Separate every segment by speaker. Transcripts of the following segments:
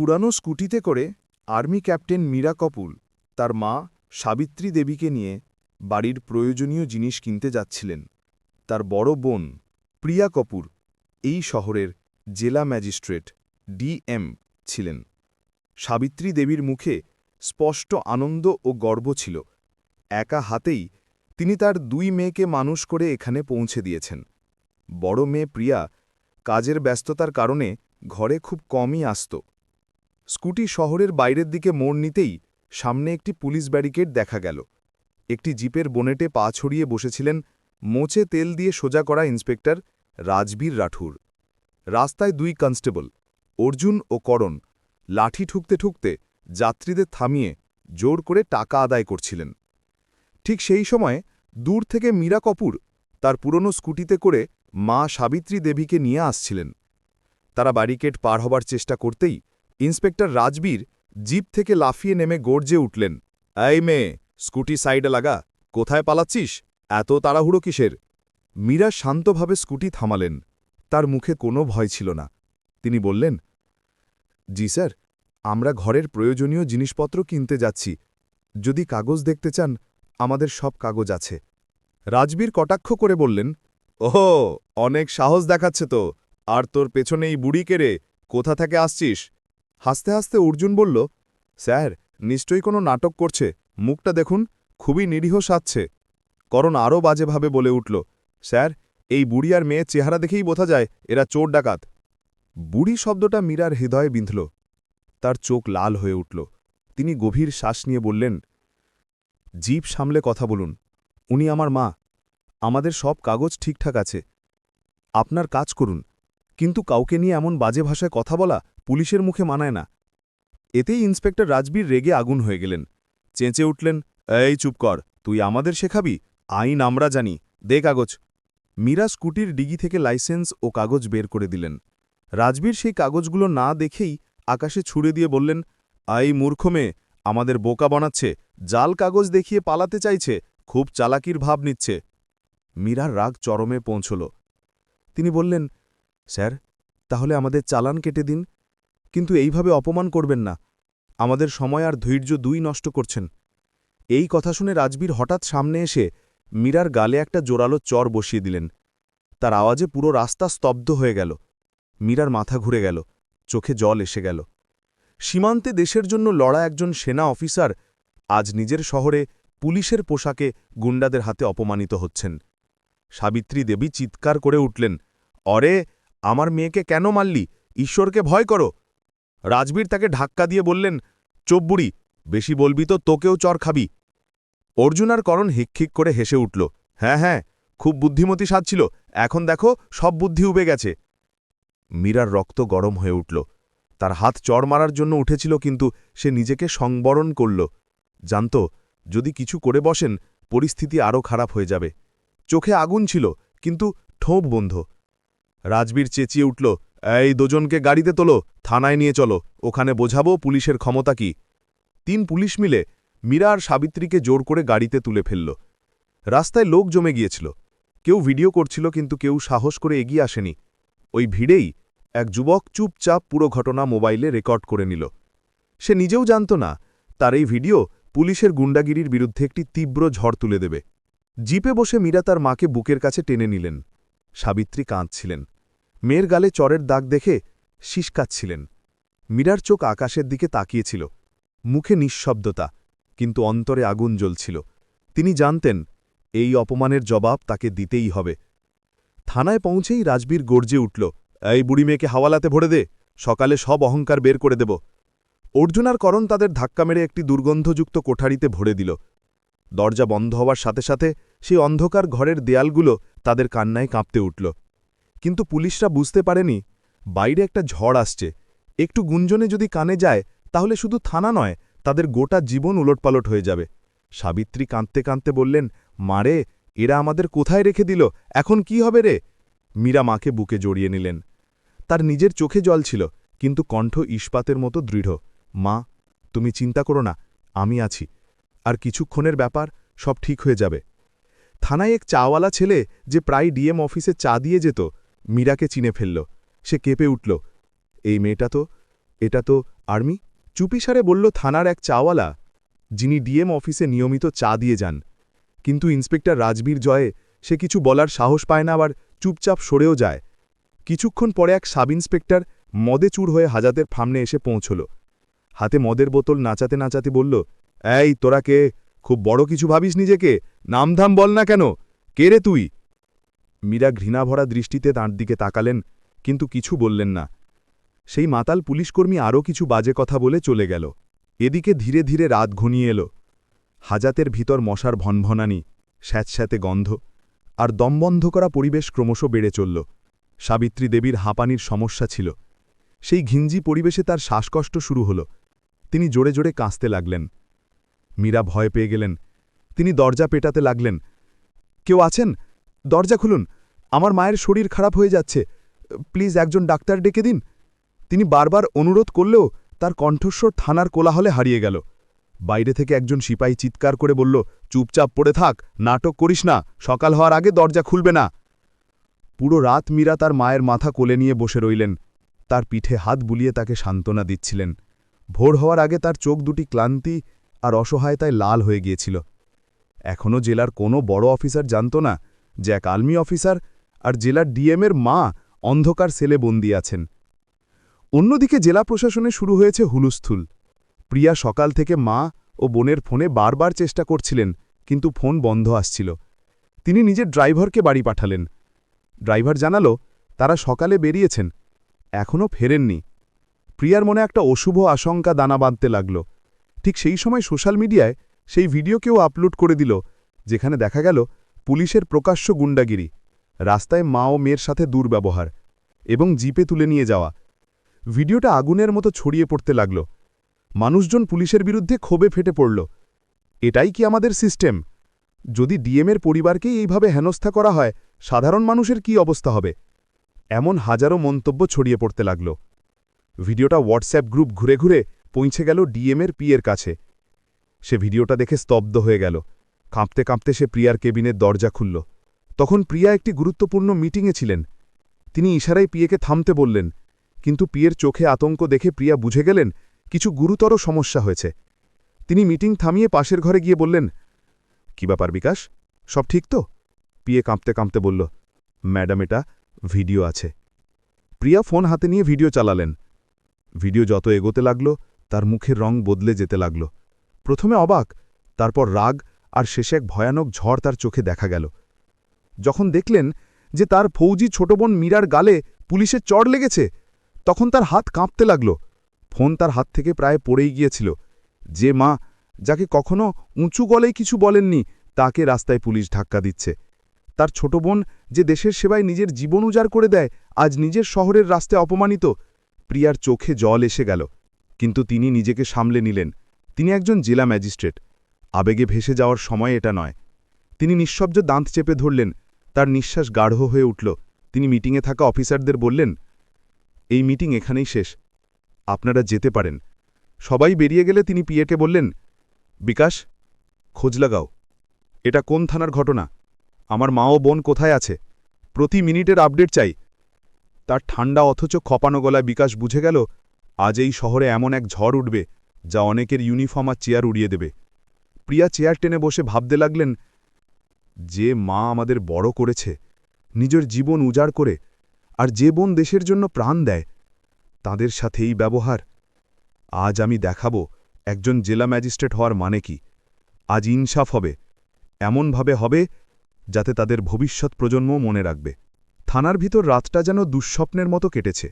Speaker 1: পুরানো স্কুটিতে করে আর্মি ক্যাপ্টেন মীরা কপুর তার মা সাবিত্রী দেবীকে নিয়ে বাড়ির প্রয়োজনীয় জিনিস কিনতে যাচ্ছিলেন। তার বড় বোন প্রিয়া কপুর এই শহরের জেলা ম্যাজিস্ট্রেট ডিএম ছিলেন। সাবিত্রী দেবীর মুখে স্পষ্ট আনন্দ ও গর্ব ছিল। একা হাতেই তিনি তার দুই মেয়েকে মানুষ করে এখানে পৌঁছে দিয়েছেন। বড় মেয়ে প্রিয়া কাজের ব্যস্ততার কারণে ঘরে খুব কমই আসত। স্কুটি শহরের বাইরের দিকে মোড় নিতেই সামনে একটি পুলিশ ব্যারিকেড দেখা গেল। একটি জিপের বোনেটে পা ছড়িয়ে বসেছিলেন মোচে তেল দিয়ে সোজা করা ইন্সপেক্টর রাজবীর রাঠুর। রাস্তায় দুই কনস্টেবল, অর্জুন ও করণ, লাঠি ঠুকতে ঠুকতে যাত্রীদের থামিয়ে জোর করে টাকা আদায় করছিলেন। ঠিক সেই সময় দূর থেকে মীরা কপুর তার পুরনো স্কুটিতে করে মা সাবিত্রী দেবীকে নিয়ে আসছিলেন। তারা ব্যারিকেড পার হবার চেষ্টা করতেই ইন্সপেক্টর রাজবীর জিপ থেকে লাফিয়ে নেমে গর্জে উঠলেন। এই মেয়ে, স্কুটি সাইডে লাগা, কোথায় পালাচ্ছিস? এত তাড়াহুড়ো কিসের? মীরা শান্তভাবে স্কুটি থামালেন। তার মুখে কোনো ভয় ছিল না। তিনি বললেন, জি স্যার, আমরা ঘরের প্রয়োজনীয় জিনিসপত্র কিনতে যাচ্ছি। যদি কাগজ দেখতে চান, আমাদের সব কাগজ আছে। রাজবীর কটাক্ষ করে বললেন, ওহো, অনেক সাহস দেখাচ্ছে তো। আর তোর পেছনে এই বুড়ি কেড়ে কোথা থেকে আসছিস? হাসতে হাসতে অর্জুন বলল, স্যার, নিশ্চয়ই কোনো নাটক করছে। মুখটা দেখুন, খুবই নিরীহ সাজছে করণ আরও বাজেভাবে বলে উঠল, স্যার, এই বুড়ি আর মেয়ের চেহারা দেখেই বোঝা যায় এরা চোর ডাকাত বুড়ি শব্দটা মীরার হৃদয়ে বিঁধল। তার চোখ লাল হয়ে উঠল। তিনি গভীর শ্বাস নিয়ে বললেন জিপ সামলে কথা বলুন। উনি আমার মা। আমাদের সব কাগজ ঠিকঠাক আছে। আপনার কাজ করুন। কিন্তু কাউকে নিয়ে এমন বাজে ভাষায় কথা বলা পুলিশের মুখে মানায় না। এতেই ইন্সপেক্টর রাজবীর রেগে আগুন হয়ে গেলেন। চেঁচে উঠলেন, এই চুপ কর, তুই আমাদের শেখাবি? আইন আমরা জানি। দে কাগজ। মীরা স্কুটির ডিগি থেকে লাইসেন্স ও কাগজ বের করে দিলেন। রাজবীর সেই কাগজগুলো না দেখেই আকাশে ছুড়ে দিয়ে বললেন আই মূর্খ মেয়ে, আমাদের বোকা বানাচ্ছে, জাল কাগজ দেখিয়ে পালাতে চাইছে, খুব চালাকির ভাব নিচ্ছে। মীরার রাগ চরমে পৌঁছল। তিনি বললেন স্যার, তাহলে আমাদের চালান কেটে দিন। কিন্তু এইভাবে অপমান করবেন না। আমাদের সময় আর ধৈর্য দুই নষ্ট করছেন। এই কথা শুনে রাজবীর হঠাৎ সামনে এসে মীরার গালে একটা জোরালো চর বসিয়ে দিলেন। তার আওয়াজে পুরো রাস্তা স্তব্ধ হয়ে গেল। মীরার মাথা ঘুরে গেল। চোখে জল এসে গেল। সীমান্তে দেশের জন্য লড়া একজন সেনা অফিসার আজ নিজের শহরে পুলিশের পোশাকে গুন্ডাদের হাতে অপমানিত হচ্ছেন। সাবিত্রী দেবী চিৎকার করে উঠলেন, অরে আমার মেয়েকে কেন মারলি? ঈশ্বরকে ভয় করো। রাজবীর তাকে ধাক্কা দিয়ে বললেন চব্বুড়ি বেশি বলবি তো, তোকেও চর খাবি। অর্জুন আর করণ হিকখিক করে হেসে উঠল হ্যাঁ হ্যাঁ খুব বুদ্ধিমতী সাজছিল এখন দেখো সব বুদ্ধি উবে গেছে। মীরার রক্ত গরম হয়ে উঠল। তার হাত চড় মারার জন্য উঠেছিল, কিন্তু সে নিজেকে সংবরণ করল। জানত, যদি কিছু করে বসেন, পরিস্থিতি আরও খারাপ হয়ে যাবে। চোখে আগুন ছিল, কিন্তু ঠোঁপ বন্ধ। রাজবীর চেঁচিয়ে উঠল, এই দুজনকে গাড়িতে তোলো, থানায় নিয়ে চলো, ওখানে বোঝাবো পুলিশের ক্ষমতা কি। তিন পুলিশ মিলে মীরা আর সাবিত্রীকে জোর করে গাড়িতে তুলে ফেলল। রাস্তায় লোক জমে গিয়েছিল। কেউ ভিডিও করছিল, কিন্তু কেউ সাহস করে এগিয়ে আসেনি। ওই ভিড়েই এক যুবক চুপচাপ পুরো ঘটনা মোবাইলে রেকর্ড করে নিল। সে নিজেও জানত না, তার এই ভিডিও পুলিশের গুন্ডাগিরির বিরুদ্ধে একটি তীব্র ঝড় তুলে দেবে। জিপে বসে মীরা তার মাকে বুকের কাছে টেনে নিলেন। সাবিত্রী কাঁদছিলেন। মেয়ের গালে চরের দাগ দেখে শিসকাচ্ছিলেন মীরার চোখ আকাশের দিকে তাকিয়েছিল। মুখে নিঃশব্দতা, কিন্তু অন্তরে আগুন জ্বলছিল। তিনি জানতেন, এই অপমানের জবাব তাকে দিতেই হবে। থানায় পৌঁছেই রাজবীর গর্জে উঠল, এই বুড়ি মেয়েকে হাওয়ালাতে ভরে দে, সকালে সব অহংকার বের করে দেব। অর্জুনার করণ তাদের ধাক্কা মেরে একটি দুর্গন্ধযুক্ত কোঠারিতে ভরে দিল। দরজা বন্ধ হওয়ার সাথে সাথে সেই অন্ধকার ঘরের দেয়ালগুলো তাদের কান্নায় কাঁপতে উঠল। কিন্তু পুলিশরা বুঝতে পারেনি, বাইরে একটা ঝড় আসছে। একটু গুঞ্জনে যদি কানে যায়, তাহলে শুধু থানা নয়, তাদের গোটা জীবন উলটপালট হয়ে যাবে। সাবিত্রী কাঁদতে কাঁদতে বললেন মারে এরা আমাদের কোথায় রেখে দিল? এখন কি হবে রে? মীরা মাকে বুকে জড়িয়ে নিলেন। তার নিজের চোখে জল ছিল, কিন্তু কণ্ঠ ইস্পাতের মতো দৃঢ়। মা, তুমি চিন্তা করো না, আমি আছি। আর কিছুক্ষণের ব্যাপার সব ঠিক হয়ে যাবে। থানায় এক চাওয়ালা ছেলে যে প্রায় ডিএম অফিসে চা দিয়ে যেত, মীরাকে চিনে ফেলল। সে কেঁপে উঠল। এই মেয়েটা তো, এটা তো আর্মি? চুপিসারে বলল থানার এক চাওয়ালা, যিনি ডিএম অফিসে নিয়মিত চা দিয়ে যান। কিন্তু ইন্সপেক্টর রাজবীর জয়ে সে কিছু বলার সাহস পায় না, আবার চুপচাপ সরেও যায়। কিছুক্ষণ পরে এক সাব ইন্সপেক্টর মদে চুর হয়ে হাজাতের ফামনে এসে পৌঁছল। হাতে মদের বোতল নাচাতে নাচাতে বলল, এই, তোরা কে? খুব বড় কিছু ভাবিস নিজেকে? নামধাম বল না কেন? কে রে তুই? মীরা ঘৃণাভরা দৃষ্টিতে তাঁর দিকে তাকালেন, কিন্তু কিছু বললেন না। সেই মাতাল পুলিশকর্মী আরও কিছু বাজে কথা বলে চলে গেল। এদিকে ধীরে ধীরে রাত ঘনিয়ে এলো। হাজাতের ভিতর মশার ভনভনানি, স্যাঁতস্যাঁতে গন্ধ, আর দমবন্ধ করা পরিবেশ ক্রমশ বেড়ে চলল। সাবিত্রী দেবীর হাঁপানির সমস্যা ছিল। সেই ঘিঞ্জি পরিবেশে তার শ্বাসকষ্ট শুরু হল। তিনি জোরে জোরে কাঁচতে লাগলেন। মীরা ভয় পেয়ে গেলেন। তিনি দরজা পেটাতে লাগলেন। কেউ আছেন? দরজা খুলুন। আমার মায়ের শরীর খারাপ হয়ে যাচ্ছে। প্লিজ একজন ডাক্তার ডেকে দিন। তিনি বারবার অনুরোধ করলেও তার কণ্ঠস্বর থানার কোলাহলে হারিয়ে গেল। বাইরে থেকে একজন সিপাহী চিৎকার করে বলল, চুপচাপ পড়ে থাক, নাটক করিস না, সকাল হওয়ার আগে দরজা খুলবে না। পুরো রাত মীরা তার মায়ের মাথা কোলে নিয়ে বসে রইলেন। তার পিঠে হাত বুলিয়ে তাকে সান্ত্বনা দিচ্ছিলেন। ভোর হওয়ার আগে তার চোখ দুটি ক্লান্তি আর অসহায়তায় লাল হয়ে গিয়েছিল। এখনও জেলার কোনো বড় অফিসার জানত না যে এক আলমি অফিসার আর জেলার ডিএমের মা অন্ধকার সেলে বন্দি আছেন। অন্যদিকে জেলা প্রশাসনে শুরু হয়েছে হুলুস্থুল। প্রিয়া সকাল থেকে মা ও বোনের ফোনে বারবার চেষ্টা করছিলেন, কিন্তু ফোন বন্ধ আসছিল। তিনি নিজের ড্রাইভারকে বাড়ি পাঠালেন। ড্রাইভার জানালো, তারা সকালে বেরিয়েছেন। এখনও ফেরেননি। প্রিয়ার মনে একটা অশুভ আশঙ্কা দানা বাঁধতে লাগল। ঠিক সেই সময় সোশ্যাল মিডিয়ায় সেই ভিডিওকেও আপলোড করে দিল, যেখানে দেখা গেল পুলিশের প্রকাশ্য গুন্ডাগিরি, রাস্তায় মা ও মেয়ের সাথে দুর্ব্যবহার এবং জিপে তুলে নিয়ে যাওয়া। ভিডিওটা আগুনের মতো ছড়িয়ে পড়তে লাগল। মানুষজন পুলিশের বিরুদ্ধে ক্ষোভে ফেটে পড়ল। এটাই কি আমাদের সিস্টেম? যদি ডিএমের পরিবারকেই এইভাবে হেনস্থা করা হয়, সাধারণ মানুষের কি অবস্থা হবে? এমন হাজারো মন্তব্য ছড়িয়ে পড়তে লাগল। ভিডিওটা হোয়াটসঅ্যাপ গ্রুপ ঘুরে ঘুরে পৌঁছে গেল ডিএমের পিয়ের কাছে। সে ভিডিওটা দেখে স্তব্ধ হয়ে গেল। কাঁপতে কাঁপতে সে প্রিয়ার কেবিনের দরজা খুলল। তখন প্রিয়া একটি গুরুত্বপূর্ণ মিটিংয়ে ছিলেন। তিনি ইশারায় পিয়েকে থামতে বললেন, কিন্তু পিয়ের চোখে আতঙ্ক দেখে প্রিয়া বুঝে গেলেন, কিছু গুরুতর সমস্যা হয়েছে। তিনি মিটিং থামিয়ে পাশের ঘরে গিয়ে বললেন, কি ব্যাপার বিকাশ? সব ঠিক তো? পিয়ে কাঁপতে কাঁপতে বলল, ম্যাডাম, এটা ভিডিও আছে। প্রিয়া ফোন হাতে নিয়ে ভিডিও চালালেন। ভিডিও যত এগোতে লাগল তার মুখের রং বদলে যেতে লাগল। প্রথমে অবাক, তারপর রাগ, আর শেষে এক ভয়ানক ঝড় তার চোখে দেখা গেল। যখন দেখলেন যে তার ফৌজি ছোট বোন মীরার গালে পুলিশের চড় লেগেছে, তখন তার হাত কাঁপতে লাগল। ফোন তার হাত থেকে প্রায় পড়েই গিয়েছিল। যে মা, যাকে কখনো উঁচু গলেই কিছু বলেননি, তাকে রাস্তায় পুলিশ ধাক্কা দিচ্ছে। তার ছোট বোন যে দেশের সেবায় নিজের জীবন উজাড় করে দেয়, আজ নিজের শহরের রাস্তায় অপমানিত। প্রিয়ার চোখে জল এসে গেল। কিন্তু তিনি নিজেকে সামলে নিলেন। তিনি একজন জেলা ম্যাজিস্ট্রেট। আবেগে ভেসে যাওয়ার সময় এটা নয়। তিনি নিঃশব্দ দাঁত চেপে ধরলেন, তার নিঃশ্বাস গাঢ় হয়ে উঠল। তিনি মিটিংয়ে থাকা অফিসারদের বললেন, এই মিটিং এখানেই শেষ। আপনারা যেতে পারেন। সবাই বেরিয়ে গেলে তিনি পিয়েকে বললেন, বিকাশ, খোঁজ লাগাও। এটা কোন থানার ঘটনা? আমার মা ও বোন কোথায় আছে? প্রতি মিনিটের আপডেট চাই। তার ঠান্ডা অথচ খপানো গলায় বিকাশ বুঝে গেল আজ এই শহরে এমন এক ঝড় উঠবে যা অনেকের ইউনিফর্ম আর চেয়ার উড়িয়ে দেবে। প্রিয়া চেয়ার টেনে বসে ভাবতে লাগলেন, যে মা আমাদের বড় করেছে, নিজের জীবন উজাড় করে, আর যে বোন দেশের জন্য প্রাণ দেয়, তাদের সাথে এই ব্যবহার। আজ আমি দেখাব একজন জেলা ম্যাজিস্ট্রেট হওয়ার মানে কি। আজ ইনসাফ হবে, এমনভাবে হবে যাতে তাদের ভবিষ্যৎ প্রজন্ম মনে রাখবে। থানার ভিতর রাতটা যেন দুঃস্বপ্নের মতো কেটেছে।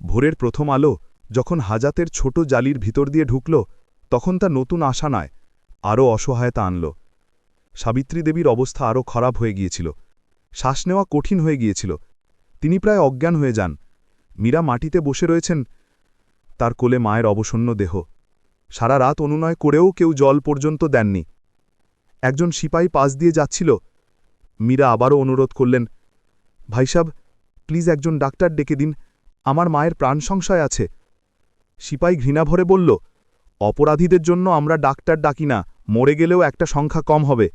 Speaker 1: ভোরের প্রথম আলো যখন হাজাতের ছোট জালির ভিতর দিয়ে ঢুকল, তখন তা নতুন আশা নয়, আরও অসহায়তা আনল। সাবিত্রী দেবীর অবস্থা আরও খারাপ হয়ে গিয়েছিল। শ্বাস নেওয়া কঠিন হয়ে গিয়েছিল। তিনি প্রায় অজ্ঞান হয়ে যান। মীরা মাটিতে বসে রয়েছেন, তার কোলে মায়ের অবসন্ন দেহ। সারা রাত অনুনয় করেও কেউ জল পর্যন্ত দেননি। একজন সিপাই পাশ দিয়ে যাচ্ছিল। মীরা আবারও অনুরোধ করলেন ভাইসাব প্লিজ একজন ডাক্তার ডেকে দিন, আমার মায়ের প্রাণ সংশয় আছে। সিপাই ঘৃণাভরে বলল, অপরাধীদের জন্য আমরা ডাক্তার ডাকি না, মরে গেলেও একটা সংখ্যা কম হবে।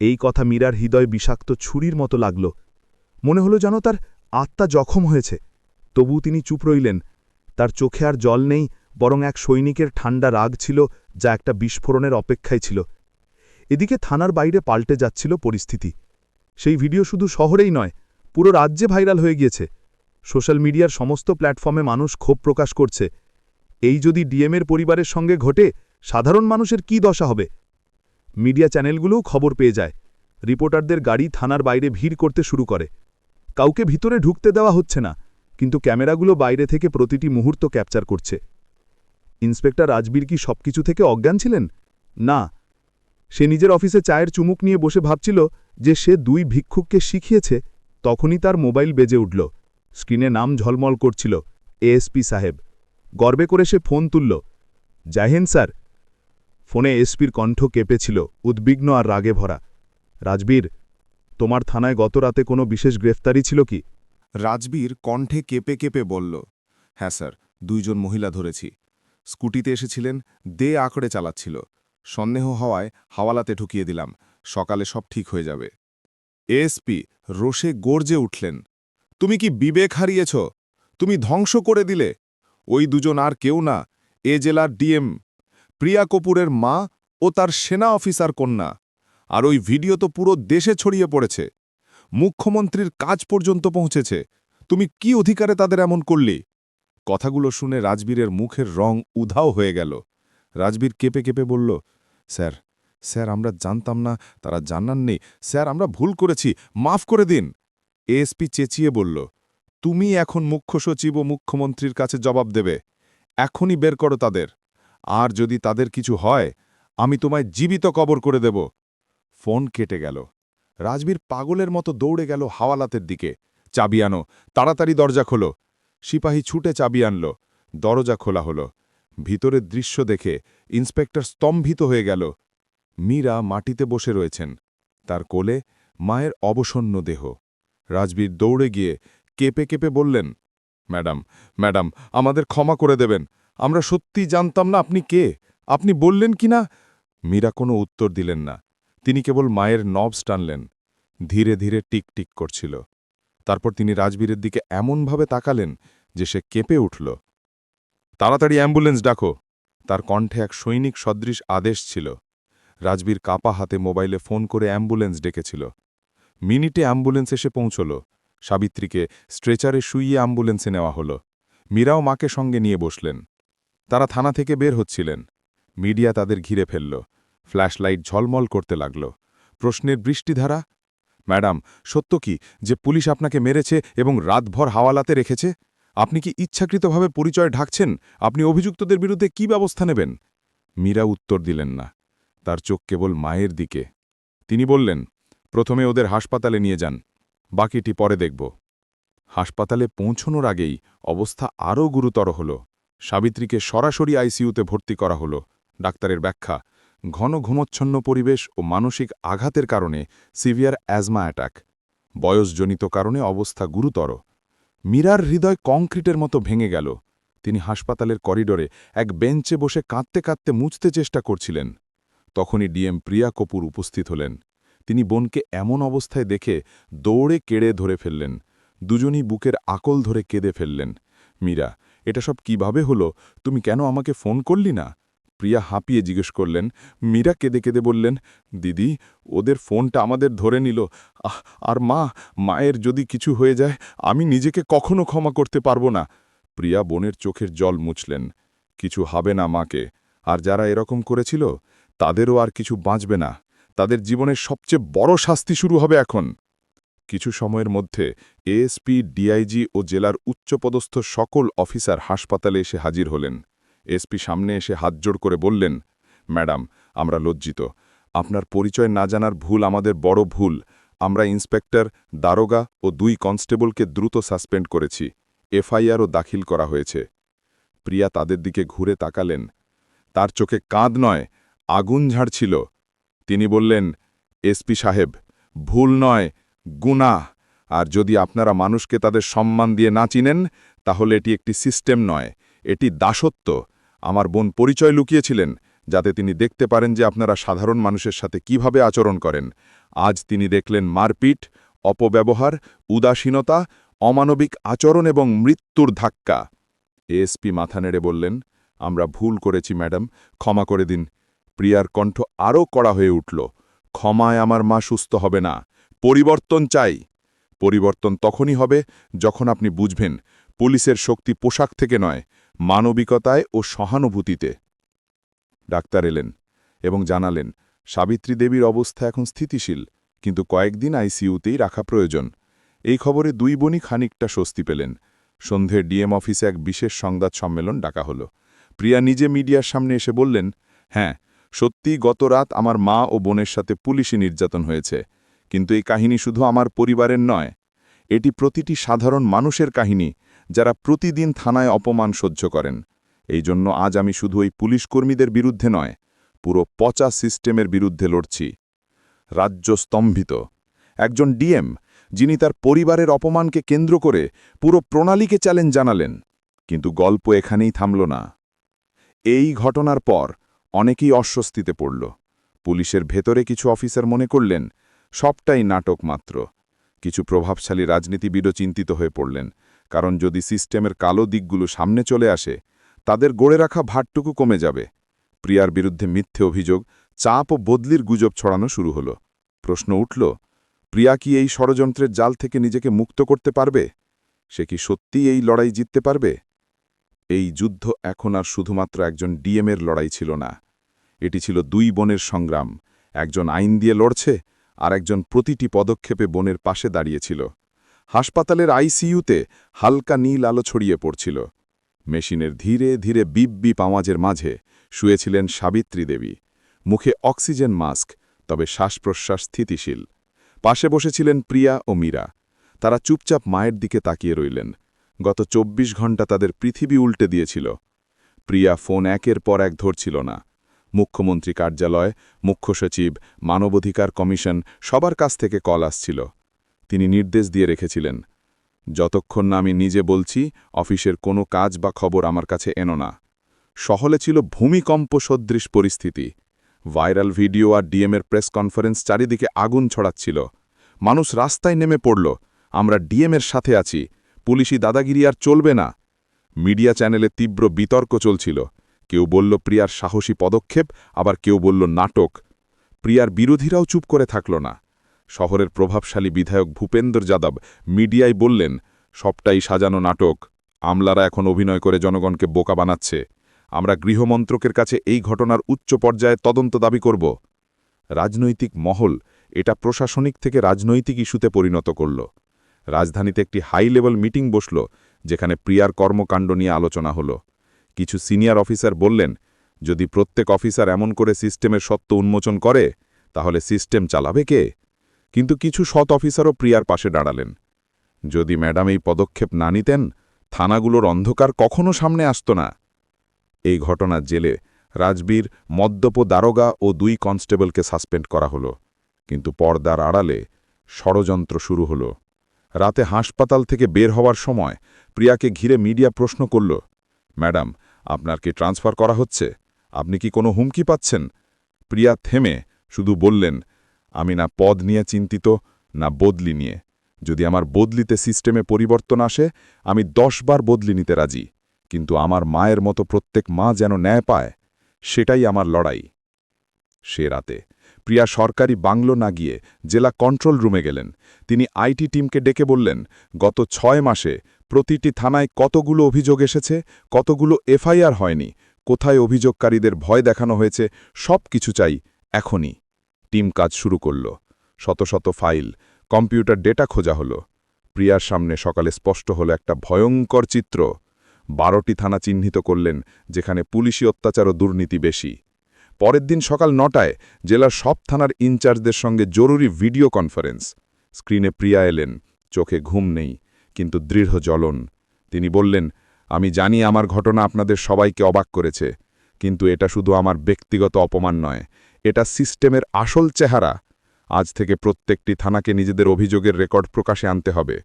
Speaker 1: এই কথা মীরার হৃদয় বিষাক্ত ছুরির মতো লাগল। মনে হলো যেন তার আত্মা জখম হয়েছে। তবু তিনি চুপ রইলেন।
Speaker 2: তার চোখে আর জল নেই, বরং এক সৈনিকের ঠান্ডা রাগ ছিল যা একটা বিস্ফোরণের অপেক্ষায় ছিল। এদিকে থানার বাইরে পাল্টে যাচ্ছিল পরিস্থিতি। সেই ভিডিও শুধু শহরেই নয়, পুরো রাজ্যে ভাইরাল হয়ে গিয়েছে। সোশ্যাল মিডিয়ার সমস্ত প্ল্যাটফর্মে মানুষ ক্ষোভ প্রকাশ করছে। এই যদি ডিএমের পরিবারের সঙ্গে ঘটে, সাধারণ মানুষের কি দশা হবে? মিডিয়া চ্যানেলগুলোও খবর পেয়ে যায়। রিপোর্টারদের গাড়ি থানার বাইরে ভিড় করতে শুরু করে। কাউকে ভিতরে ঢুকতে দেওয়া হচ্ছে না, কিন্তু ক্যামেরাগুলো বাইরে থেকে প্রতিটি মুহূর্ত ক্যাপচার করছে। ইন্সপেক্টর রাজবীর কি সবকিছু থেকে অজ্ঞান ছিলেন? না। সে নিজের অফিসে চায়ের চুমুক নিয়ে বসে ভাবছিল যে সে দুই ভিক্ষুককে শিখিয়েছে, তখনই তার মোবাইল বেজে উঠল। স্ক্রিনে নাম ঝলমল করছিল এএসপি সাহেব। গর্বে করে সে ফোন তুলল, জাহেন স্যার। ফোনে এসপির কণ্ঠ কেঁপেছিল, উদ্বিগ্ন আর রাগে ভরা। রাজবীর, তোমার থানায় গত রাতে কোনো বিশেষ গ্রেফতারি ছিল কি?
Speaker 1: রাজবীর কণ্ঠে কেঁপে কেঁপে বলল হ্যাঁ স্যার, দুইজন মহিলা ধরেছি। স্কুটিতে এসেছিলেন, দে আঁকড়ে চালাচ্ছিল। সন্দেহ হওয়ায় হাওয়ালাতে ঢুকিয়ে দিলাম, সকালে সব ঠিক হয়ে যাবে। এসপি রোষে গর্জে উঠলেন, তুমি কি বিবেক হারিয়েছ? তুমি ধ্বংস করে দিলে? ওই দুজন আর কেউ না, এ জেলার ডিএম। প্রিয়া কপুরের মা ও তার সেনা অফিসার কন্যা। আর ওই ভিডিও তো পুরো দেশে ছড়িয়ে পড়েছে। মুখ্যমন্ত্রীর কাজ পর্যন্ত পৌঁছেছে। তুমি কি অধিকারে তাদের এমন করলি? কথাগুলো শুনে রাজবীরের মুখের রং উধাও হয়ে গেল। রাজবীর কেঁপে কেঁপে বলল, স্যার স্যার, আমরা জানতাম না, তারা জানাননি স্যার, আমরা ভুল করেছি। মাফ করে দিন। এএসপি চেঁচিয়ে বলল তুমি এখন মুখ্য সচিব ও মুখ্যমন্ত্রীর কাছে জবাব দেবে। এখনই বের করো তাদের। আর যদি তাদের কিছু হয়, আমি তোমায় জীবিত কবর করে দেব। ফোন কেটে গেল। রাজবীর পাগলের মতো দৌড়ে গেল হাওয়ালাতের দিকে। চাবি আনো, তাড়াতাড়ি দরজা খোলো। সিপাহী ছুটে চাবি আনল। দরজা খোলা হলো। ভিতরের দৃশ্য দেখে ইন্সপেক্টর স্তম্ভিত হয়ে গেল। মীরা মাটিতে বসে রয়েছেন। তার কোলে মায়ের অবসন্ন দেহ। রাজবীর দৌড়ে গিয়ে কেঁপে কেঁপে বললেন, ম্যাডাম ম্যাডাম, আমাদের ক্ষমা করে দেবেন। আমরা সত্যি জানতাম না আপনি কে। আপনি বললেন কি না? মীরা কোনো উত্তর দিলেন না। তিনি কেবল মায়ের নবস টানলেন। ধীরে ধীরে টিক টিক করছিল। তারপর তিনি রাজবীরের দিকে এমনভাবে তাকালেন যে সে কেঁপে উঠল। তাড়াতাড়ি অ্যাম্বুলেন্স ডাকো। তার কণ্ঠে এক সৈনিক সদৃশ আদেশ ছিল। রাজবীর কাপা হাতে মোবাইলে ফোন করে অ্যাম্বুলেন্স ডেকেছিল। মিনিটে অ্যাম্বুলেন্স এসে পৌঁছল। সাবিত্রীকে স্ট্রেচারে শুইয়ে অ্যাম্বুলেন্সে নেওয়া হল। মীরাও মাকে সঙ্গে নিয়ে বসলেন। তারা থানা থেকে বের হচ্ছিলেন। মিডিয়া তাদের ঘিরে ফেলল। ফ্ল্যাশলাইট ঝলমল করতে লাগল। প্রশ্নের বৃষ্টিধারা? ম্যাডাম, সত্য কি যে পুলিশ আপনাকে মেরেছে এবং রাতভর হাওয়ালাতে রেখেছে? আপনি কি ইচ্ছাকৃতভাবে পরিচয় ঢাকছেন? আপনি অভিযুক্তদের বিরুদ্ধে কি ব্যবস্থা নেবেন? মীরা উত্তর দিলেন না। তার চোখ কেবল মায়ের দিকে। তিনি বললেন, প্রথমে ওদের হাসপাতালে নিয়ে যান। বাকিটি পরে দেখব। হাসপাতালে পৌঁছনোর আগেই অবস্থা আরও গুরুতর হল। সাবিত্রীকে সরাসরি আইসিইউতে ভর্তি করা হল। ডাক্তারের ব্যাখ্যা, ঘন ঘুমোচ্ছন্ন পরিবেশ ও মানসিক আঘাতের কারণে সিভিয়ার অ্যাজমা অ্যাটাক। বয়সজনিত কারণে অবস্থা গুরুতর। মীরার হৃদয় কংক্রিটের মতো ভেঙে গেল। তিনি হাসপাতালের করিডোরে এক বেঞ্চে বসে কাঁদতে কাঁদতে মুছতে চেষ্টা করছিলেন। তখনই ডিএম প্রিয়া কপুর উপস্থিত হলেন। তিনি বোনকে এমন অবস্থায় দেখে দৌড়ে কেড়ে ধরে ফেললেন। দুজনই বুকের আকল ধরে কেঁদে ফেললেন। মীরা, এটা সব কীভাবে হলো? তুমি কেন আমাকে ফোন করলি না? প্রিয়া হাঁপিয়ে জিজ্ঞেস করলেন। মীরা কেঁদে কেঁদে বললেন, দিদি, ওদের ফোনটা আমাদের ধরে নিল। আর মা, মায়ের যদি কিছু হয়ে যায়, আমি নিজেকে কখনো ক্ষমা করতে পারব না। প্রিয়া বোনের চোখের জল মুছলেন। কিছু হবে না মাকে। আর যারা এরকম করেছিল, তাদেরও আর কিছু বাঁচবে না। তাদের জীবনের সবচেয়ে বড় শাস্তি শুরু হবে এখন। কিছু সময়ের মধ্যে এএসপি, ডিআইজি ও জেলার উচ্চপদস্থ সকল অফিসার হাসপাতালে এসে হাজির হলেন। এসপি সামনে এসে হাতজোড় করে বললেন, ম্যাডাম, আমরা লজ্জিত। আপনার পরিচয় না জানার ভুল আমাদের বড় ভুল। আমরা ইন্সপেক্টর, দারোগা ও দুই কনস্টেবলকে দ্রুত সাসপেন্ড করেছি। এফআইআরও দাখিল করা হয়েছে। প্রিয়া তাদের দিকে ঘুরে তাকালেন। তার চোখে কাঁদ নয়, আগুন ঝাড়ছিল। তিনি বললেন, এসপি সাহেব, ভুল নয়, গুনাহ। আর যদি আপনারা মানুষকে তাদের সম্মান দিয়ে না চিনেন, তাহলে এটি একটি সিস্টেম নয়, এটি দাসত্ব। আমার বোন পরিচয় লুকিয়েছিলেন, যাতে তিনি দেখতে পারেন যে আপনারা সাধারণ মানুষের সাথে কীভাবে আচরণ করেন। আজ তিনি দেখলেন মারপিট, অপব্যবহার, উদাসীনতা, অমানবিক আচরণ এবং মৃত্যুর ধাক্কা। এএসপি মাথা নেড়ে বললেন, আমরা ভুল করেছি, ম্যাডাম, ক্ষমা করে দিন। প্রিয়ার কণ্ঠ আরও কড়া হয়ে উঠল, ক্ষমায় আমার মা সুস্থ হবে না, পরিবর্তন চাই। পরিবর্তন তখনই হবে যখন আপনি বুঝবেন পুলিশের শক্তি পোশাক থেকে নয়, মানবিকতায় ও সহানুভূতিতে। ডাক্তার এলেন এবং জানালেন, সাবিত্রী দেবীর অবস্থা এখন স্থিতিশীল, কিন্তু কয়েকদিন আইসিইউতেই রাখা প্রয়োজন। এই খবরে দুই বোনই খানিকটা স্বস্তি পেলেন। সন্ধ্যের ডিএম অফিসে এক বিশেষ সংবাদ সম্মেলন ডাকা হলো। প্রিয়া নিজে মিডিয়ার সামনে এসে বললেন হ্যাঁ সত্যি গত রাত আমার মা ও বোনের সাথে পুলিশি নির্যাতন হয়েছে, কিন্তু এই কাহিনী শুধু আমার পরিবারের নয়, এটি প্রতিটি সাধারণ মানুষের কাহিনী যারা প্রতিদিন থানায় অপমান সহ্য করেন। এই জন্য আজ আমি শুধু ওই পুলিশ কর্মীদের বিরুদ্ধে নয়, পুরো পচা সিস্টেমের বিরুদ্ধে লড়ছি। রাজ্য স্তম্ভিত। একজন ডিএম, যিনি তার পরিবারের অপমানকে কেন্দ্র করে পুরো প্রণালীকে চ্যালেঞ্জ জানালেন, কিন্তু গল্প এখানেই থামল না। এই ঘটনার পর অনেকেই অস্বস্তিতে পড়ল। পুলিশের ভেতরে কিছু অফিসার মনে করলেন, সবটাই নাটক মাত্র। কিছু প্রভাবশালী রাজনীতিবিদও চিন্তিত হয়ে পড়লেন, কারণ যদি সিস্টেমের কালো দিকগুলো সামনে চলে আসে, তাদের গড়ে রাখা ভাটটুকু কমে যাবে। প্রিয়ার বিরুদ্ধে মিথ্যে অভিযোগ, চাপ ও বদলির গুজব ছড়ানো শুরু হল। প্রশ্ন উঠল, প্রিয়া কি এই ষড়যন্ত্রের জাল থেকে নিজেকে মুক্ত করতে পারবে? সে কি সত্যিই এই লড়াই জিততে পারবে? এই যুদ্ধ এখন আর শুধুমাত্র একজন ডিএমের লড়াই ছিল না। এটি ছিল দুই বোনের সংগ্রাম, একজন আইন দিয়ে লড়ছে আর একজন প্রতিটি পদক্ষেপে বোনের পাশে দাঁড়িয়েছিল। হাসপাতালের আইসিইউতে হালকা নীল আলো ছড়িয়ে পড়ছিল। মেশিনের ধীরে ধীরে বিপ বিপ আওয়াজের মাঝে শুয়েছিলেন সাবিত্রী দেবী। মুখে অক্সিজেন মাস্ক, তবে শ্বাসপ্রশ্বাস স্থিতিশীল। পাশে বসেছিলেন প্রিয়া ও মীরা। তারা চুপচাপ মায়ের দিকে তাকিয়ে রইলেন। গত ২৪ ঘণ্টা তাদের পৃথিবী উল্টে দিয়েছিল। প্রিয়া ফোন একের পর এক ধরছিল না। মুখ্যমন্ত্রী কার্যালয়, মুখ্য সচিব, মানবাধিকার কমিশন সবার কাছ থেকে কল আসছিল। তিনি নির্দেশ দিয়ে রেখেছিলেন, যতক্ষণ না আমি নিজে বলছি, অফিসের কোনো কাজ বা খবর আমার কাছে এনো না। সহলে ছিল ভূমিকম্প সদৃশ পরিস্থিতি। ভাইরাল ভিডিও আর ডিএমের প্রেস কনফারেন্স চারিদিকে আগুন ছড়াচ্ছিল। মানুষ রাস্তায় নেমে পড়ল, আমরা ডিএমের সাথে আছি পুলিশি দাদাগিরি আর চলবে না। মিডিয়া চ্যানেলে তীব্র বিতর্ক চলছিল। কেউ বলল, প্রিয়ার সাহসী পদক্ষেপ আবার কেউ বলল, নাটক প্রিয়ার বিরোধীরাও চুপ করে থাকল না। শহরের প্রভাবশালী বিধায়ক ভূপেন্দ্র যাদব মিডিয়ায় বললেন, সবটাই সাজানো নাটক। আমলারা এখন অভিনয় করে জনগণকে বোকা বানাচ্ছে। আমরা গৃহমন্ত্রকের কাছে এই ঘটনার উচ্চ পর্যায়ে তদন্ত দাবি করব। রাজনৈতিক মহল এটা প্রশাসনিক থেকে রাজনৈতিক ইস্যুতে পরিণত করল। রাজধানীতে একটি হাই লেভেল মিটিং বসল, যেখানে প্রিয়ার কর্মকাণ্ড নিয়ে আলোচনা হলো। কিছু সিনিয়র অফিসার বললেন, যদি প্রত্যেক অফিসার এমন করে সিস্টেমের সত্য উন্মোচন করে, তাহলে সিস্টেম চালাবে কে? কিন্তু কিছু সৎ অফিসারও প্রিয়ার পাশে দাঁড়ালেন। যদি ম্যাডাম এই পদক্ষেপ না নিতেন, থানাগুলোর অন্ধকার কখনো সামনে আসত না। এই ঘটনার জেলে রাজবীর, মদ্যপ দারোগা ও দুই কনস্টেবলকে সাসপেন্ড করা হলো। কিন্তু পর্দার আড়ালে ষড়যন্ত্র শুরু হলো। রাতে হাসপাতাল থেকে বের হওয়ার সময় প্রিয়াকে ঘিরে মিডিয়া প্রশ্ন করল, ম্যাডাম, আপনার কি ট্রান্সফার করা হচ্ছে? আপনি কি কোনো হুমকি পাচ্ছেন? প্রিয়া থেমে শুধু বললেন, আমি না পদ নিয়ে চিন্তিত, না বদলি নিয়ে। যদি আমার বদলিতে সিস্টেমে পরিবর্তন আসে, আমি দশবার বদলি নিতে রাজি। কিন্তু আমার মায়ের মতো প্রত্যেক মা যেন ন্যায় পায়, সেটাই আমার লড়াই। সে রাতে প্রিয়া সরকারি বাংলো না গিয়ে জেলা কন্ট্রোল রুমে গেলেন। তিনি আইটি টিমকে ডেকে বললেন, গত ছয় মাসে প্রতিটি থানায় কতগুলো অভিযোগ এসেছে, কতগুলো এফআইআর হয়নি, কোথায় অভিযোগকারীদের ভয় দেখানো হয়েছে, সব কিছু চাই এখনই। টিম কাজ শুরু করল। শত শত ফাইল, কম্পিউটার ডেটা খোঁজা হলো। প্রিয়ার সামনে সকালে স্পষ্ট হলো একটা ভয়ঙ্কর চিত্র। বারোটি থানা চিহ্নিত করলেন, যেখানে পুলিশি অত্যাচার ও দুর্নীতি বেশি। পরের দিন সকাল নটায় জেলার সব থানার ইনচার্জদের সঙ্গে জরুরি ভিডিও কনফারেন্স। স্ক্রিনে প্রিয়া এলেন, চোখে ঘুম নেই, কিন্তু দৃঢ় জ্বলন। তিনি বললেন, আমি জানি আমার ঘটনা আপনাদের সবাইকে অবাক করেছে, কিন্তু এটা শুধু আমার ব্যক্তিগত অপমান নয়, এটা সিস্টেমের আসল চেহারা। আজ থেকে প্রত্যেকটি থানাকে নিজেদের অভিযোগের রেকর্ড প্রকাশে আনতে হবে।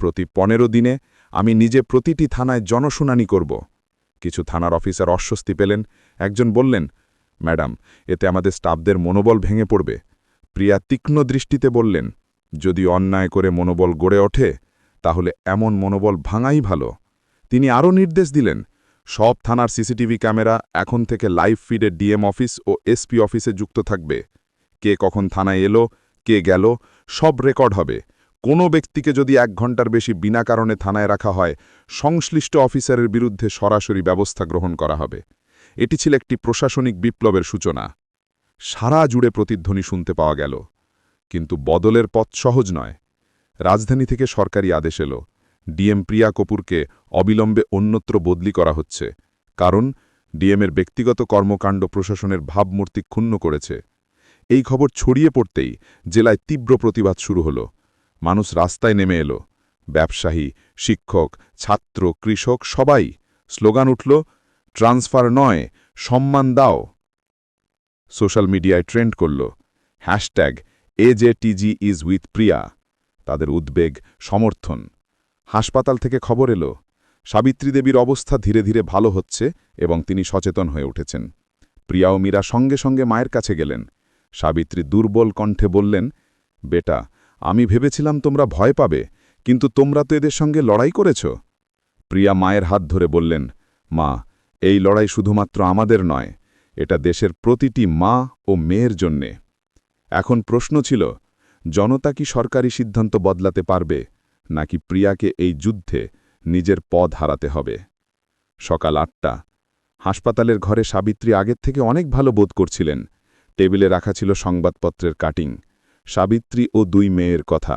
Speaker 1: প্রতি পনেরো দিনে আমি নিজে প্রতিটি থানায় জনশুনানি করব। কিছু থানার অফিসার অস্বস্তি পেলেন, একজন বললেন ম্যাডাম, এতে আমাদের স্টাফদের মনোবল ভেঙে পড়বে। প্রিয়া তীক্ষ্ণ দৃষ্টিতে বললেন, যদি অন্যায় করে মনোবল গড়ে ওঠে, তাহলে এমন মনোবল ভাঙাই ভালো। তিনি আরও নির্দেশ দিলেন, সব থানার সিসিটিভি ক্যামেরা এখন থেকে লাইভ ফিডে ডিএম অফিস ও এসপি অফিসে যুক্ত থাকবে। কে কখন থানায় এলো, কে গেল, সব রেকর্ড হবে। কোনো ব্যক্তিকে যদি এক ঘণ্টার বেশি বিনা কারণে থানায় রাখা হয়, সংশ্লিষ্ট অফিসারের বিরুদ্ধে সরাসরি ব্যবস্থা গ্রহণ করা হবে। এটি ছিল একটি প্রশাসনিক বিপ্লবের সূচনা। সারা জুড়ে প্রতিধ্বনি শুনতে পাওয়া গেল। কিন্তু বদলের পথ সহজ নয়। রাজধানী থেকে সরকারি আদেশ এলো। ডিএম প্রিয়া কপুরকে অবিলম্বে অন্যত্র বদলি করা হচ্ছে। কারণ, ডিএমের ব্যক্তিগত কর্মকাণ্ড প্রশাসনের ভাবমূর্তি ক্ষুণ্ণ করেছে। এই খবর ছড়িয়ে পড়তেই জেলায় তীব্র প্রতিবাদ শুরু হলো। মানুষ রাস্তায় নেমে এলো। ব্যবসায়ী, শিক্ষক, ছাত্র, কৃষক সবাই স্লোগান উঠল ট্রান্সফার নয়, সম্মান দাও। সোশ্যাল মিডিয়ায় ট্রেন্ড করল, hashtag AJTG is with Priya তাদের উদ্বেগ, সমর্থন। হাসপাতাল থেকে খবর এলো, সাবিত্রী দেবীর অবস্থা ধীরে ধীরে ভালো হচ্ছে এবং তিনি সচেতন হয়ে উঠেছেন। প্রিয়া ও মীরা সঙ্গে সঙ্গে মায়ের কাছে গেলেন। সাবিত্রী দুর্বল কণ্ঠে বললেন, বেটা, আমি ভেবেছিলাম তোমরা ভয় পাবে, কিন্তু তোমরা তো এদের সঙ্গে লড়াই করেছ। প্রিয়া মায়ের হাত ধরে বললেন, মা এই লড়াই শুধুমাত্র আমাদের নয়, এটা দেশের প্রতিটি মা ও মেয়ের জন্যে। এখন প্রশ্ন ছিল, জনতা কি সরকারি সিদ্ধান্ত বদলাতে পারবে, নাকি প্রিয়াকে এই যুদ্ধে নিজের পদ হারাতে হবে? সকাল আটটা। হাসপাতালের ঘরে সাবিত্রী আগের থেকে অনেক ভালো বোধ করছিলেন। টেবিলে রাখা ছিল সংবাদপত্রের কাটিং। সাবিত্রী ও দুই মেয়ের কথা।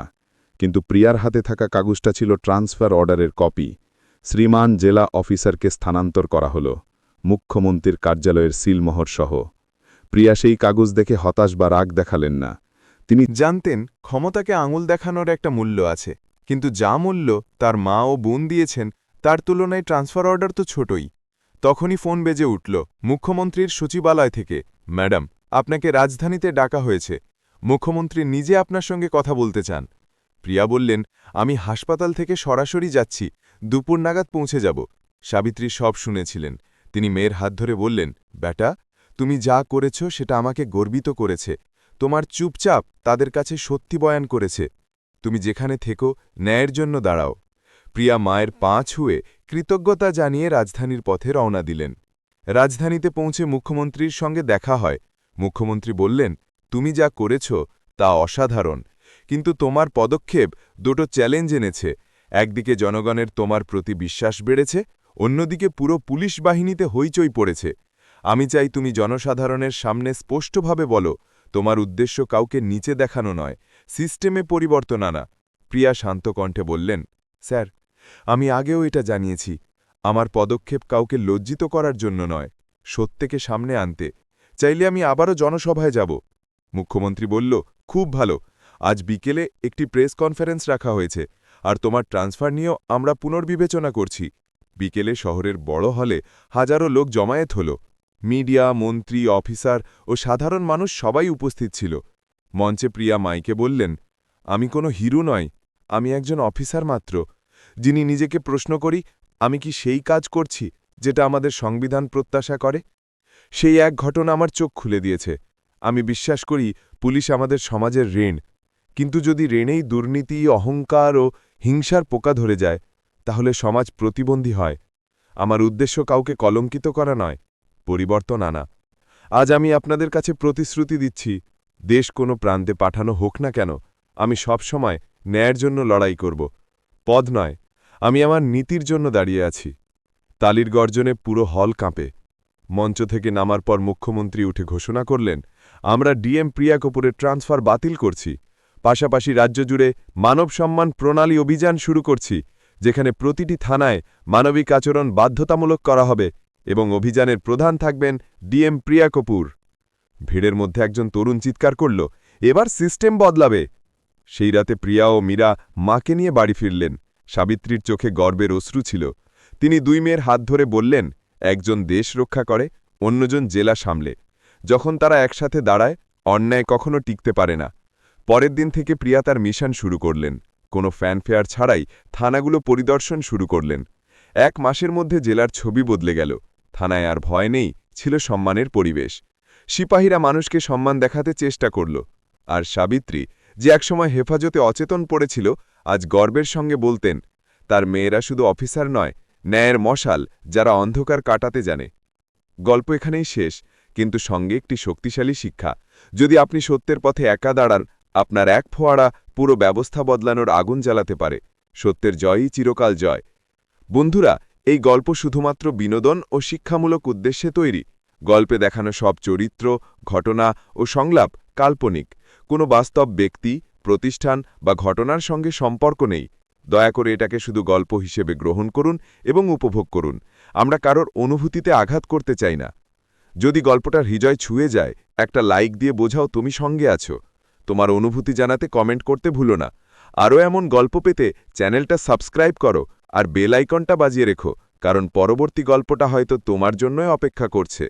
Speaker 1: কিন্তু প্রিয়ার হাতে থাকা কাগজটা ছিল ট্রান্সফার অর্ডারের কপি। শ্রীমান জেলা অফিসারকে স্থানান্তর করা হল। মুখ্যমন্ত্রীর কার্যালয়ের সিলমোহর সহ। প্রিয়া সেই কাগজ দেখে হতাশ বা রাগ দেখালেন না। তিনি
Speaker 3: জানতেন, ক্ষমতাকে আঙুল দেখানোর একটা মূল্য আছে। কিন্তু যা মূল্য তার মা ও বোন দিয়েছেন, তার তুলনায় ট্রান্সফার অর্ডার তো ছোটই। তখনই ফোন বেজে উঠল মুখ্যমন্ত্রীর সচিবালয় থেকে, ম্যাডাম, আপনাকে রাজধানীতে ডাকা হয়েছে। মুখ্যমন্ত্রী নিজে আপনার সঙ্গে কথা বলতে চান। প্রিয়া বললেন, আমি হাসপাতাল থেকে সরাসরি যাচ্ছি দুপুর নাগাদ পৌঁছে যাব। সাবিত্রী সব শুনেছিলেন। তিনি মেয়ের হাত ধরে বললেন বেটা তুমি যা করেছ সেটা আমাকে গর্বিত করেছে। তোমার চুপচাপ তাদের কাছে সত্যি বয়ান করেছে। তুমি যেখানে থেকো, ন্যায়ের জন্য দাঁড়াও। প্রিয়া মায়ের পা ছুঁয়ে কৃতজ্ঞতা জানিয়ে রাজধানীর পথে রওনা দিলেন। রাজধানীতে পৌঁছে মুখ্যমন্ত্রীর সঙ্গে দেখা হয়। মুখ্যমন্ত্রী বললেন, তুমি যা করেছ তা অসাধারণ। কিন্তু তোমার পদক্ষেপ দুটো চ্যালেঞ্জ এনেছে। একদিকে জনগণের তোমার প্রতি বিশ্বাস বেড়েছে, অন্যদিকে পুরো পুলিশ বাহিনীতে হইচই পড়েছে। আমি চাই তুমি জনসাধারণের সামনে স্পষ্টভাবে বলো, তোমার উদ্দেশ্য কাউকে নিচে দেখানো নয়, সিস্টেমে পরিবর্তন আনা। প্রিয়া শান্ত কণ্ঠে বললেন, স্যার, আমি আগেও এটা জানিয়েছি, আমার পদক্ষেপ কাউকে লজ্জিত করার জন্য নয়, সত্যকে সামনে আনতে। চাইলে আমি আবারও জনসভায় যাব। মুখ্যমন্ত্রী বলল, খুব ভালো, আজ বিকেলে একটি প্রেস কনফারেন্স রাখা হয়েছে আর তোমার ট্রান্সফার নিয়েও আমরা পুনর্বিবেচনা করছি। বিকেলে শহরের বড় হলে হাজারো লোক জমায়েত হল। মিডিয়া, মন্ত্রী, অফিসার ও সাধারণ মানুষ সবাই উপস্থিত ছিল। মঞ্চে প্রিয়া মাইকে বললেন, আমি কোনো হিরো নয়, আমি একজন অফিসার মাত্র। যিনি নিজেকে প্রশ্ন করি, আমি কি সেই কাজ করছি যেটা আমাদের সংবিধান প্রত্যাশা করে? সেই এক ঘটনা আমার চোখ খুলে দিয়েছে। আমি বিশ্বাস করি, পুলিশ আমাদের সমাজের ঋণ। কিন্তু যদি ঋণেই দুর্নীতি, অহংকার ও হিংসার পোকা ধরে যায়, তাহলে সমাজ প্রতিবন্ধী হয়। আমার উদ্দেশ্য কাউকে কলঙ্কিত করা নয়। পরিবর্তন আনা। আজ আমি আপনাদের কাছে প্রতিশ্রুতি দিচ্ছি, দেশ কোনো প্রান্তে পাঠানো হোক না কেন, আমি সব সময় ন্যায়ের জন্য লড়াই করব। পদ নয়, আমি আমার নীতির জন্য দাঁড়িয়ে আছি। তালির গর্জনে পুরো হল কাঁপে। মঞ্চ থেকে নামার পর মুখ্যমন্ত্রী উঠে ঘোষণা করলেন, আমরা ডিএম প্রিয়া কপুরের ট্রান্সফার বাতিল করছি। পাশাপাশি রাজ্য জুড়ে মানব সম্মান প্রণালী অভিযান শুরু করছি, যেখানে প্রতিটি থানায় মানবিক আচরণ বাধ্যতামূলক করা হবে এবং অভিযানের প্রধান থাকবেন ডিএম প্রিয়া কপুর। ভিড়ের মধ্যে একজন তরুণ চিৎকার করল, এবার সিস্টেম বদলাবে। সেই রাতে প্রিয়া ও মীরা মাকে নিয়ে বাড়ি ফিরলেন। সাবিত্রীর চোখে গর্বের অশ্রু ছিল। তিনি দুই মেয়ের হাত ধরে বললেন, একজন দেশ রক্ষা করে, অন্যজন জেলা সামলে। যখন তারা একসাথে দাঁড়ায়, অন্যায় কখনো টিকতে পারে না। পরের দিন থেকে প্রিয়া তার মিশন শুরু করলেন। কোনো ফ্যানফেয়ার ছাড়াই থানাগুলো পরিদর্শন শুরু করলেন। এক মাসের মধ্যে জেলার ছবি বদলে গেল। থানায় আর ভয় নেই, ছিল সম্মানের পরিবেশ। সিপাহীরা মানুষকে সম্মান দেখাতে চেষ্টা করল। আর সাবিত্রী, যে একসময় হেফাজতে অচেতন পড়েছিল, আজ গর্বের সঙ্গে বলতেন, তার মেয়েরা শুধু অফিসার নয়, ন্যায়ের মশাল, যারা অন্ধকার কাটাতে জানে। গল্প এখানেই শেষ, কিন্তু সঙ্গে একটি শক্তিশালী শিক্ষা। যদি আপনি সত্যের পথে একা দাঁড়ান আপনার এক ফোয়ারা পুরো ব্যবস্থা বদলানোর আগুন জ্বালাতে পারে। সত্যের জয়ই চিরকাল জয়। বন্ধুরা, এই গল্প শুধুমাত্র বিনোদন ও শিক্ষামূলক উদ্দেশ্যে তৈরি। গল্পে দেখানো সব চরিত্র, ঘটনা ও সংলাপ কাল্পনিক। কোনো বাস্তব ব্যক্তি, প্রতিষ্ঠান বা ঘটনার সঙ্গে সম্পর্ক নেই। দয়া করে এটাকে শুধু গল্প হিসেবে গ্রহণ করুন এবং উপভোগ করুন। আমরা কারোর অনুভূতিতে আঘাত করতে চাই না। যদি গল্পটার হৃদয় ছুঁয়ে যায়, একটা লাইক দিয়ে বোঝাও তুমি সঙ্গে আছো। তোমার অনুভূতি জানাতে কমেন্ট করতে ভুলো না। আরও এমন গল্প পেতে চ্যানেলটা সাবস্ক্রাইব করো আর বেল আইকনটা বাজিয়ে রেখো, কারণ পরবর্তী গল্পটা হয়তো তোমার জন্যই অপেক্ষা করছে।